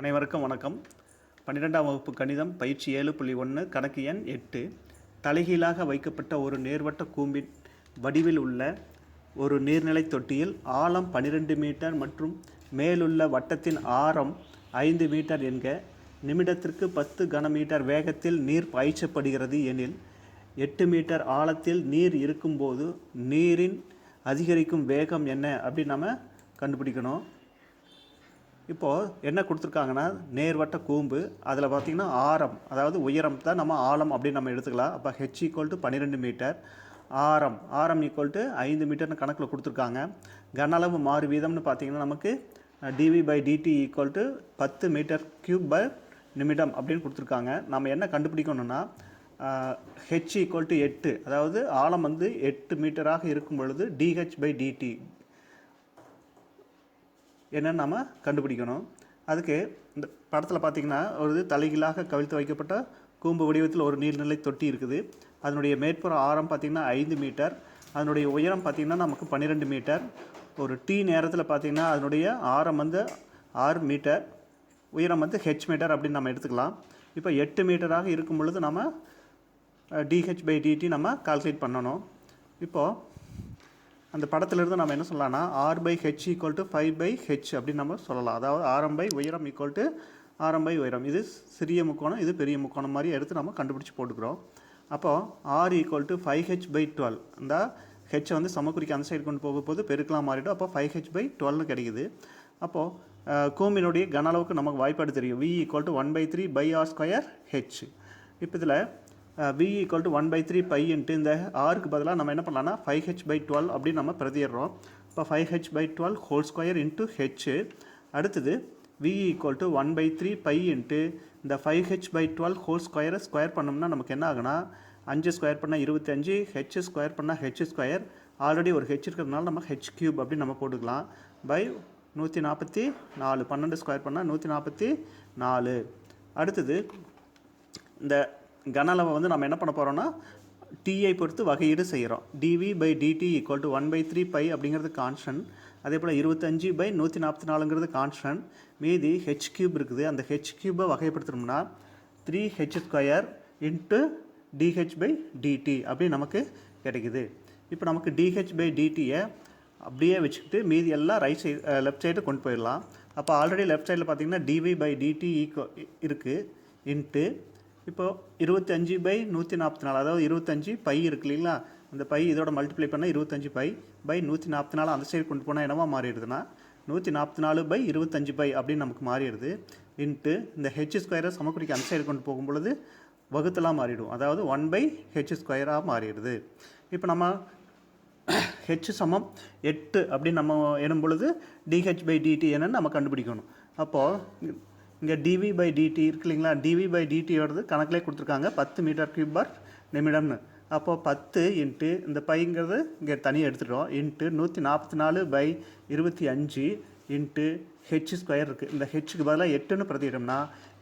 அனைவருக்கும் வணக்கம். பன்னிரெண்டாம் வகுப்பு கணிதம் பயிற்சி ஏழு புள்ளி ஒன்று கணக்கு எண் எட்டு. தலைகீழாக வைக்கப்பட்ட ஒரு நேர்வட்ட கூம்பின் வடிவில் உள்ள ஒரு நீர்நிலை தொட்டியில் ஆழம் 12 மீட்டர் மற்றும் மேலுள்ள வட்டத்தின் ஆரம் ஐந்து மீட்டர் என்க நிமிடத்திற்கு பத்து கனமீட்டர் வேகத்தில் நீர் பாய்ச்சப்படுகிறது எனில் எட்டு மீட்டர் ஆழத்தில் நீர் இருக்கும்போது நீரின் அதிகரிக்கும் வேகம் என்ன? அப்படின்னு நம்ம கண்டுபிடிக்கணும். இப்போது என்ன கொடுத்துருக்காங்கன்னா நேர்வட்ட கூம்பு அதில் பார்த்தீங்கன்னா ஆரம் அதாவது உயரம் தான் நம்ம ஆழம் அப்படின்னு நம்ம எடுத்துக்கலாம். அப்போ ஹெச் ஈக்குவல் டு பன்னிரெண்டு மீட்டர் ஆரம் ஆரம் ஈக்குவல் டு ஐந்து மீட்டர்னு கணக்கில் கொடுத்துருக்காங்க. கன அளவு மாறு வீதம்னு பார்த்திங்கன்னா நமக்கு DV by DT equal to பத்து மீட்டர் கியூப் பை நிமிடம் அப்படின்னு கொடுத்துருக்காங்க. நம்ம என்ன கண்டுபிடிக்கணும்னா ஹெச் ஈக்குவல் டு எட்டு அதாவது ஆழம் வந்து எட்டு மீட்டராக இருக்கும் பொழுது டிஹெச் பை டிடி என்னென்னு நம்ம கண்டுபிடிக்கணும். அதுக்கு இந்த படத்தில் பார்த்தீங்கன்னா ஒரு தலைகீழாக கவிழ்த்து வைக்கப்பட்ட கூம்பு வடிவத்தில் ஒரு நீர்நிலை தொட்டி இருக்குது. அதனுடைய மேற்புற ஆரம் பார்த்திங்கன்னா ஐந்து மீட்டர். அதனுடைய உயரம் பார்த்திங்கன்னா நமக்கு பன்னிரெண்டு மீட்டர். ஒரு டீ நேரத்தில் பார்த்திங்கன்னா அதனுடைய ஆரம் வந்து ஆறு மீட்டர். உயரம் வந்து ஹெச் மீட்டர் அப்படின்னு நம்ம எடுத்துக்கலாம். இப்போ எட்டு மீட்டராக இருக்கும் பொழுது நம்ம டிஹெச் பை டிடி நம்ம கால்குலேட் பண்ணணும். இப்போது அந்த படத்திலிருந்து நம்ம என்ன சொல்லலாம்னா R by H equal to five by H அப்படின்னு நம்ம சொல்லலாம். அதாவது ஆரம் பை உயரம் ஈக்குவல் டு ஆரம் பை உயரம். இது சிறிய முக்கோணம் இது பெரிய முக்கோணம் மாதிரி எடுத்து நம்ம கண்டுபிடிச்சி போட்டுக்கிறோம். அப்போது R equal to five H by twelve இந்த ஹெச்சை வந்து சமக்குறிக்கு அந்த சைடு கொண்டு போக போது பெருக்கலாம் மாறிடும். அப்போ ஃபைவ் ஹெச் பை டுவெல்னு கிடைக்குது. அப்போது கூம்பினுடைய கன அளவுக்கு நமக்கு வாய்ப்பாடு தெரியும். V equal to one by three by R square H இப்போ இதில் V equal to one by three by into இந்த ஆருக்கு பதிலாக நம்ம என்ன பண்ணலாம்னா ஃபைவ் ஹெச் பை டுவெல் அப்படின்னு நம்ம பிரதிடுறோம் இப்போ five H by twelve whole square into H அடுத்தது V equal to one by three by into இந்த five H by twelve whole ஸ்கொயரை ஸ்கொயர் பண்ணோம்னா நமக்கு என்ன ஆகுனா அஞ்சு ஸ்கொயர் பண்ணால் இருபத்தஞ்சு ஹெச் ஸ்கொயர் பண்ணால் ஹெச் ஸ்கொயர் ஆல்ரெடி ஒரு ஹெச் இருக்கிறதுனால நம்ம ஹெச் கியூப் அப்படின்னு நம்ம போட்டுக்கலாம். பை நூற்றி நாற்பத்தி நாலு. பன்னெண்டு ஸ்கொயர் பண்ணால் நூற்றி நாற்பத்தி நாலு. அடுத்தது இந்த கன அளவை வந்து நம்ம என்ன பண்ண போகிறோம்னா டிஐ பொறுத்து வகையீடு செய்கிறோம் d V by d t equal to one by three by அப்படிங்கிறது கான்ஸ்டன்ட் அதே போல் இருபத்தஞ்சி பை நூற்றி நாற்பத்தி நாலுங்கிறது கான்ஸ்டன்ட் மீதி ஹெச் கியூப் இருக்குது. அந்த ஹெச் கியூபை வகைப்படுத்தணும்னா three H square into DH by DT அப்படி நமக்கு கிடைக்குது. இப்போ நமக்கு டிஹெச் பை டிடியை அப்படியே வச்சுக்கிட்டு மீதி எல்லாம் ரைட் சைடு லெஃப்ட் சைடு கொண்டு போயிடலாம். அப்போ ஆல்ரெடி லெஃப்ட் சைடில் பார்த்தீங்கன்னா டிவி பை டிடி ஈக்கோ இருக்குது இன்ட்டு இப்போது இருபத்தஞ்சி பை நூற்றி நாற்பத்தி நாலு. அதாவது இருபத்தஞ்சி பை இருக்கு இல்லைங்களா? அந்த பை இதோட மல்டிப்ளை பண்ணால் இருபத்தஞ்சி பை. பை நூற்றி நாற்பத்தி நாலு அந்த சைடு கொண்டு போனால் என்னவா மாறிடுதுன்னா நூற்றி நாற்பத்தி நாலு பை இருபத்தஞ்சி பை அப்படின்னு நமக்கு மாறிடுது. இன்ட்டு இந்த ஹெச் ஸ்கொயரை சமக்குறிக்கு அந்த சைடு கொண்டு போகும் பொழுது வகுத்தலாக மாறிடும். அதாவது ஒன் பை ஹெச் ஸ்கொயராக மாறிடுது. இப்போ நம்ம ஹெச் சமம் எட்டு அப்படின்னு நம்ம எனும் பொழுது டிஹெச் பை டிடி என்னன்னு நம்ம கண்டுபிடிக்கணும். அப்போது இங்கே டிவி பை டிடி இருக்கு இல்லைங்களா? டிவி பை டிடியோடது கணக்கிலே கொடுத்துருக்காங்க. பத்து மீட்டர் கியூப் பர் நிமிடம்னு. அப்போது பத்து இன்ட்டு இந்த பைங்கிறது இங்கே தனியாக எடுத்துட்டோம். இன்ட்டு நூற்றி நாற்பத்தி நாலு பை இருபத்தி அஞ்சு இன்ட்டு ஹெச் ஸ்கொயர் இருக்குது இந்த ஹெச்சுக்கு பதிலாக எட்டுன்னு பிரதியிடம்னா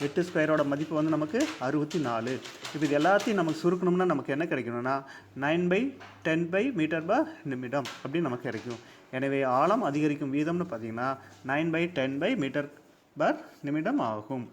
எட்டு ஸ்கொயரோட மதிப்பு வந்து நமக்கு அறுபத்தி நாலு இப்போ இது எல்லாத்தையும் நமக்கு சுருக்கணும்னா நமக்கு என்ன கிடைக்கணும்னா nine by ten by meter per நிமிடம் அப்படின்னு நமக்கு கிடைக்கும். எனவே ஆழம் அதிகரிக்கும் வீதம்னு பார்த்தீங்கன்னா nine by ten by meter per நிமிடம் ஆகும்